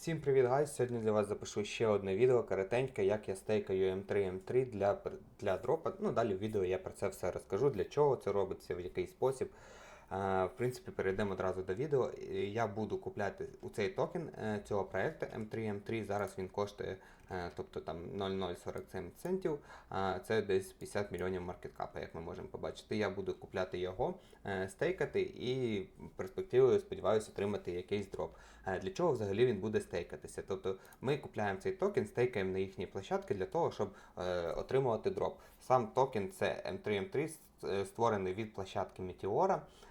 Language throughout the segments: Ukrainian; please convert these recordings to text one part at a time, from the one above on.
Всім привіт, гайс! Сьогодні для вас запишу ще одне відео коротеньке, як я стейкаю М3 М3 для, для дропа. Ну, далі в відео я про це все розкажу, для чого це робиться, в який спосіб. В принципі, перейдемо одразу до відео. Я буду купляти у цей токен е, цього проекту M3 M3. Зараз він коштує, тобто там 0,047 центів. Це десь 50 мільйонів маркеткапа, як ми можемо побачити. Я буду купляти його, е, стейкати і перспективою сподіваюся отримати якийсь дроп. Е, Для чого взагалі він буде стейкатися? Тобто ми купляємо цей токен, стейкаємо на їхні площадки для того, щоб е, отримувати дроп. Сам токен це M3M3, е, створений від площадки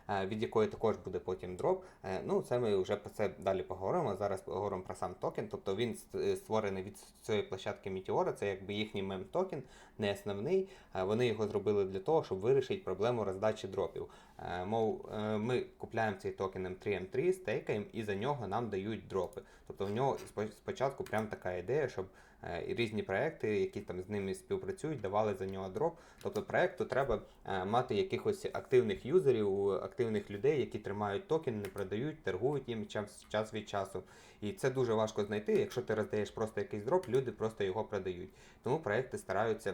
е, від якої також буде потім дроп. Е, Ну, це ми вже про це далі поговоримо. Зараз поговоримо про сам токен. Тобто він е, створений від цієї площадки Meteora, це якби їхній мем-токен, не основний. Вони його зробили для того, щоб вирішити проблему роздачі дропів. Е, Мов, е, ми купляємо цей токен M3M3, стейкаємо і за нього нам дають дропи. Тобто в нього спочатку прям така ідея, щоб е, різні проекти, які там з ними співпрацюють, давали за нього дроп. Тобто проекту треба мати якихось активних юзерів, активних людей, які тримають токен, не продають, торгують їм час, час від часу. І це дуже важко знайти. Якщо ти роздаєш просто якийсь дроп, люди просто його продають. Тому проекти стараються.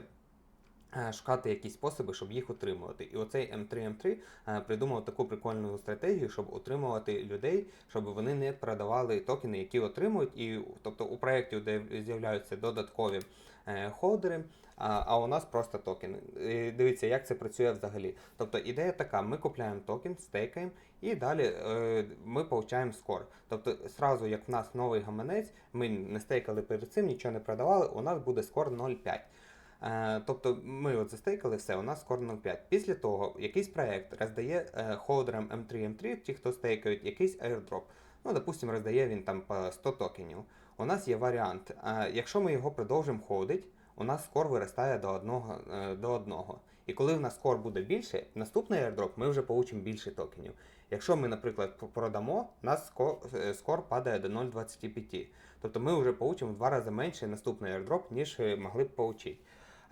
Е, Шукати якісь способи, щоб їх утримувати. І оцей M3M3 е, придумав таку прикольну стратегію, щоб утримувати людей, щоб вони не продавали токени, які отримують. І тобто у проєкті, де з'являються додаткові е, холдери, а, а у нас просто токени. І дивіться, як це працює взагалі. Тобто ідея така: ми купляємо токен, стейкаємо, і далі е, ми получаємо скор. Тобто, сразу, як в нас новий гаманець, ми не стейкали перед цим, нічого не продавали, у нас буде скор 0,5. Е, Тобто ми от застейкали все, у нас скор 0,5. Після того якийсь проект роздає холдерам M3 M3, ті, хто стейкають, якийсь airdrop. Ну, допустимо, роздає він там по 100 токенів. У нас є варіант. е, Якщо ми його продовжимо ходити, у нас скор виростає до одного, е, до одного. І коли в нас скор буде більше, наступний airdrop ми вже получимо більше токенів. Якщо ми, наприклад, продамо, у нас скор, падає до 0,25. Тобто ми вже получимо в два рази менше наступний airdrop, ніж могли б получити.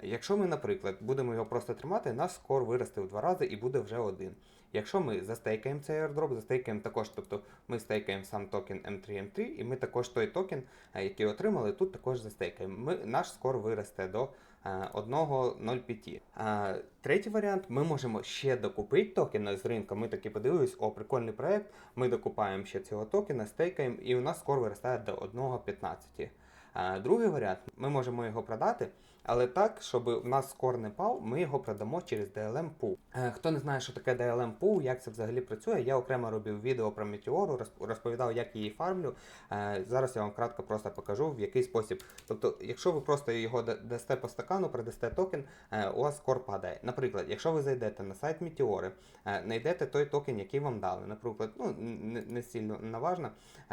Якщо ми, наприклад, будемо його просто тримати, наш скор виросте в два рази і буде вже один. Якщо ми застейкаємо цей airdrop, застейкаємо також, тобто ми стейкаємо сам токен M3M3, і ми також той токен, е, який отримали, тут також застейкаємо. Ми, наш скор виросте до е, 1,05. Е, Третій варіант, ми можемо ще докупити токена з ринку. Ми таки подивились, о, прикольний проект. Ми докупаємо ще цього токена, стейкаємо, і у нас скор виростає до 1,15. Е, Другий варіант, ми можемо його продати, але так, щоб в нас скор не пав, ми його продамо через DLM Pool. Е, Хто не знає, що таке DLM Pool, як це взагалі працює, я окремо робив відео про розп- розповідав, як її фармлю. Е, Зараз я вам кратко просто покажу, в який спосіб. Тобто, якщо ви просто його дасте по стакану, продасте токен, е, у вас скор падає. Наприклад, якщо ви зайдете на сайт Meteor, знайдете той токен, який вам дали. Наприклад, ну не, сильно наважно.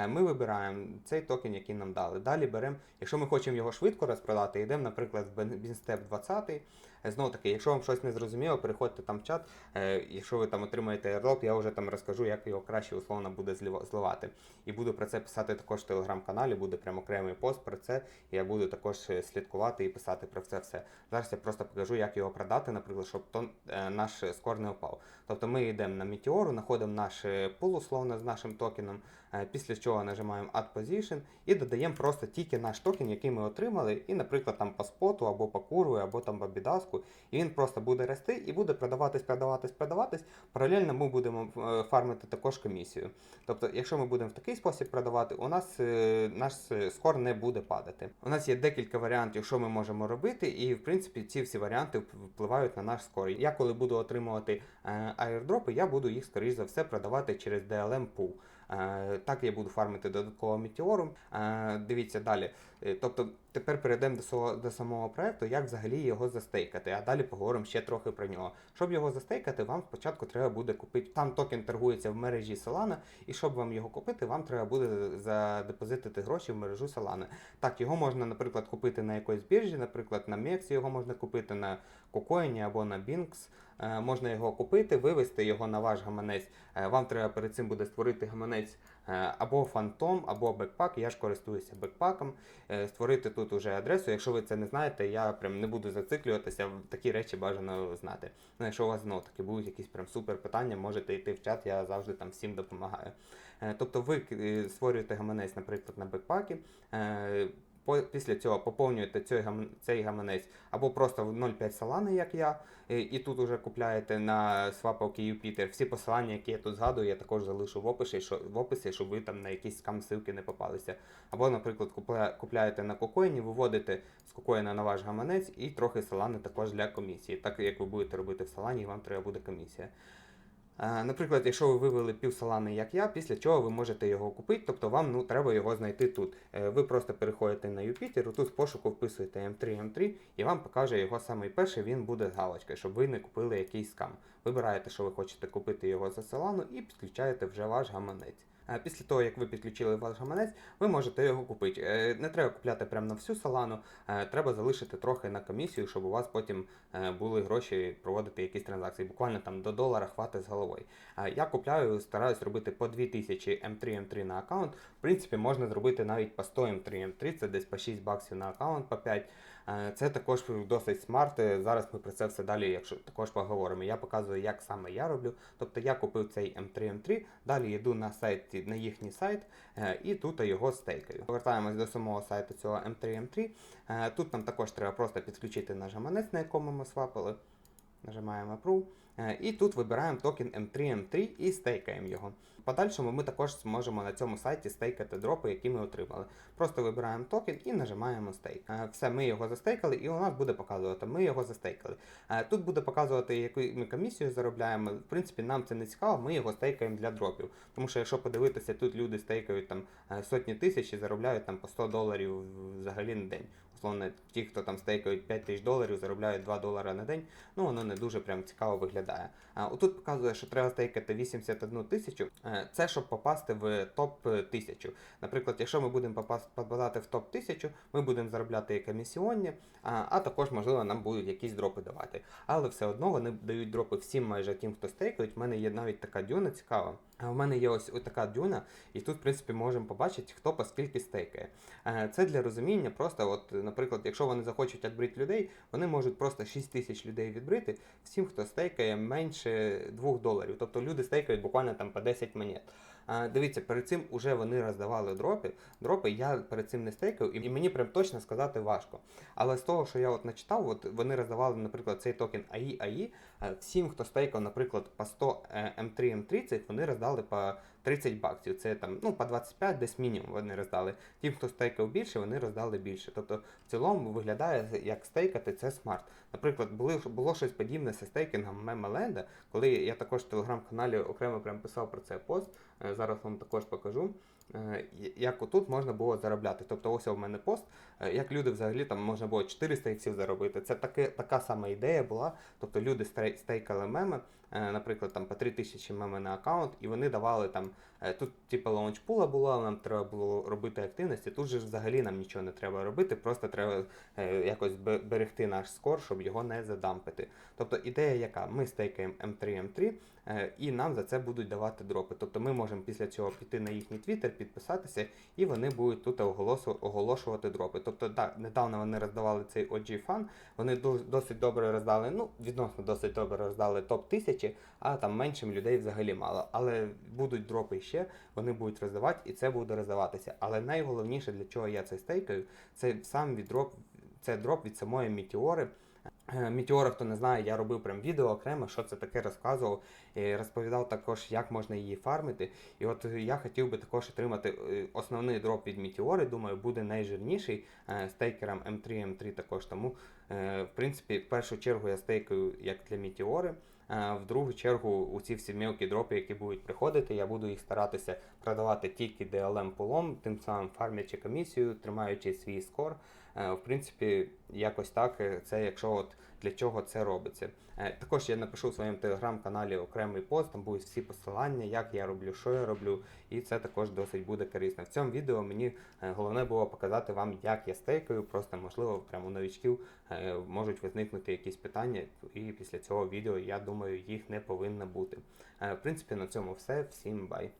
Ми вибираємо цей токен, який нам дали. Далі беремо, якщо ми хочемо його швидко розпродати, йдемо, наприклад, в BinStep 20. Знову таки, якщо вам щось не зрозуміло, переходьте там в чат. Е, Якщо ви там отримаєте airdrop, я вже там розкажу, як його краще условно буде зливати. І буду про це писати також в телеграм-каналі, буде прям окремий пост про це. Я буду також е, слідкувати і писати про це все. Зараз я просто покажу, як його продати, наприклад, щоб то, е, наш скор не впав. Тобто ми йдемо на Meteor, знаходимо наш е, пул условно з нашим токеном, е, після чого нажимаємо Add Position і додаємо просто тільки наш токен, який ми отримали, і, наприклад, там по споту, або по курву, або там по бідаску, і він просто буде рости і буде продаватись, продаватись, продаватись. Паралельно ми будемо е, фармити також комісію. Тобто, якщо ми будемо в такий спосіб продавати, у нас е, наш е, скор не буде падати. У нас є декілька варіантів, що ми можемо робити, і в принципі ці всі варіанти впливають на наш скор. Я коли буду отримувати аірдропи, я буду їх, скоріш за все, продавати через DLM Pool. Е, Так я буду фармити додатково. Е, Дивіться далі. Тобто тепер перейдемо до, свого- до самого проекту, як взагалі його застейкати, а далі поговоримо ще трохи про нього. Щоб його застейкати, вам спочатку треба буде купити. Там токен торгується в мережі Solana, і щоб вам його купити, вам треба буде задепозитити гроші в мережу Solana. Так, його можна, наприклад, купити на якоїсь біржі, наприклад, на MEX його можна купити на KuCoin або на Binx. Е, Можна його купити, вивести його на ваш гаманець. Е, Вам треба перед цим буде створити гаманець або фантом, або бекпак. Я ж користуюся бекпаком. Е, Створити тут уже адресу. Якщо ви це не знаєте, я прям не буду зациклюватися. Такі речі бажано знати. Ну, якщо у вас знову таки будуть якісь прям супер питання, можете йти в чат, я завжди там всім допомагаю. Е, Тобто ви е, створюєте гаманець, наприклад, на бекпакі. Після цього поповнюєте цей, цей гаманець або просто в 0,5 салани, як я, і тут уже купляєте на свапавки Юпітер. Всі посилання, які я тут згадую, я також залишу в описі, що, в описі, щоб ви там на якісь скам ссылки не попалися. Або, наприклад, купля, купляєте на кокоїні, виводите з кокоїна на ваш гаманець і трохи салани також для комісії. Так як ви будете робити в салані, вам треба буде комісія. Е, Наприклад, якщо ви вивели пів салани, як я, після чого ви можете його купити, тобто вам ну, треба його знайти тут. Е, Ви просто переходите на Юпітер, тут в пошуку вписуєте M3 M3 і вам покаже його самий перший, він буде з галочкою, щоб ви не купили якийсь скам. Вибираєте, що ви хочете купити його за салану і підключаєте вже ваш гаманець. Е, Після того, як ви підключили ваш гаманець, ви можете його купити. Е, Не треба купляти прямо на всю салану, е, треба залишити трохи на комісію, щоб у вас потім були гроші проводити якісь транзакції. Буквально там до долара хватить з головою. Я купляю, стараюсь робити по 2000 M3 M3 на аккаунт. В принципі, можна зробити навіть по 100 M3 M3, це десь по 6 баксів на аккаунт, по 5. Е, Це також досить смарт. Е, Зараз ми про це все далі, якщо також поговоримо. Я показую, як саме я роблю. Тобто я купив цей M3 M3, далі йду на сайт, на їхній сайт е, і тут його стейкаю. Повертаємось до самого сайту цього M3 M3. Е, Тут нам також треба просто підключити наш гаманець, на якому ми свапили. Нажимаємо Approve. Е, І тут вибираємо токен M3 M3 і стейкаємо його. В подальшому ми також зможемо на цьому сайті стейкати дропи, які ми отримали. Просто вибираємо токен і нажимаємо стейк. Е, Все, ми його застейкали, і у нас буде показувати, ми його застейкали. Е, Тут буде показувати, яку ми комісію заробляємо. В принципі, нам це не цікаво, ми його стейкаємо для дропів. Тому що якщо подивитися, тут люди стейкають там сотні тисяч і заробляють там по 100 доларів взагалі на день. Условно, ті, хто там стейкають 5 тисяч доларів, заробляють 2 долари на день, ну воно не дуже прям цікаво виглядає. А отут показує, що треба стейкати 81 тисячу. Е, Це щоб попасти в топ 1000. Наприклад, якщо ми будемо попадати в топ 1000, ми будемо заробляти комісіонні, а, також, можливо, нам будуть якісь дропи давати. Але все одно вони дають дропи всім майже тим, хто стейкають. У мене є навіть така дюна цікава. В мене є ось, така дюна, і тут, в принципі, можемо побачити, хто по скільки стейкає. Е, Це для розуміння. Просто, от, наприклад, якщо вони захочуть відбрити людей, вони можуть просто 6 тисяч людей відбрити всім, хто стейкає менше 2 доларів. Тобто люди стейкають буквально там по 10 монет. А, дивіться, перед цим уже вони роздавали дропи. Дропи я перед цим не стейкав, і мені прям точно сказати важко. Але з того, що я от начитав, от вони роздавали, наприклад, цей токен AI AI, всім, хто стейкав, наприклад, по 100 е, M3 M30, вони роздали по 30 баксів. Це там ну по 25 десь мінімум вони роздали. Тим, хто стейкав більше, вони роздали більше. Тобто в цілому виглядає як стейкати це смарт. Наприклад, були, було щось подібне зі стейкінгом Мемеленда, коли я також в телеграм-каналі окремо прям писав про це пост. е, Зараз вам також покажу. Е, Як отут можна було заробляти. Тобто, ось у мене пост, е, як люди взагалі там можна було 400 іксів заробити. Це таке, така сама ідея була. Тобто люди стейкали меми, е, наприклад, там по 3000 меми на аккаунт, і вони давали там. Тут, типу, лаунчпула була, нам треба було робити активності. Тут же взагалі нам нічого не треба робити, просто треба якось берегти наш скор, щоб його не задампити. Тобто ідея яка? Ми стейкаємо M3 M3, е, і нам за це будуть давати дропи. Тобто ми можемо після цього піти на їхній твіттер, підписатися, і вони будуть тут оголошувати дропи. Тобто, так, недавно вони роздавали цей OG Fan, вони досить добре роздали, ну, відносно досить добре роздали топ 1000, а там меншим людей взагалі мало. Але будуть дропи ще, вони будуть роздавати, і це буде роздаватися. Але найголовніше, для чого я це стейкаю, це сам від дроп, це дроп від самої Мітіори. Е, Мітеора, хто не знає, я робив прям відео окремо, що це таке розказував. Розповідав також, як можна її фармити. І от е, я хотів би також отримати е, основний дроп від Мітеори. Думаю, буде найжирніший стейкером M3 M3 також. Тому, в принципі, в першу чергу я стейкаю як для Мітеори. В другу чергу у ці всі мілкі дропи, які будуть приходити, я буду їх старатися продавати тільки DLM пулом, тим самим фармлячи комісію, тримаючи свій скор. Е, В принципі, якось так, е, це якщо от для чого це робиться. Е, Також я напишу в своєму телеграм-каналі окремий пост, там будуть всі посилання, як я роблю, що я роблю, і це також досить буде корисно. В цьому відео мені головне було показати вам, як я стейкаю, просто можливо, прямо у новичків е, можуть виникнути якісь питання, і після цього відео, я думаю, їх не повинно бути. В принципі, на цьому все. Всім бай!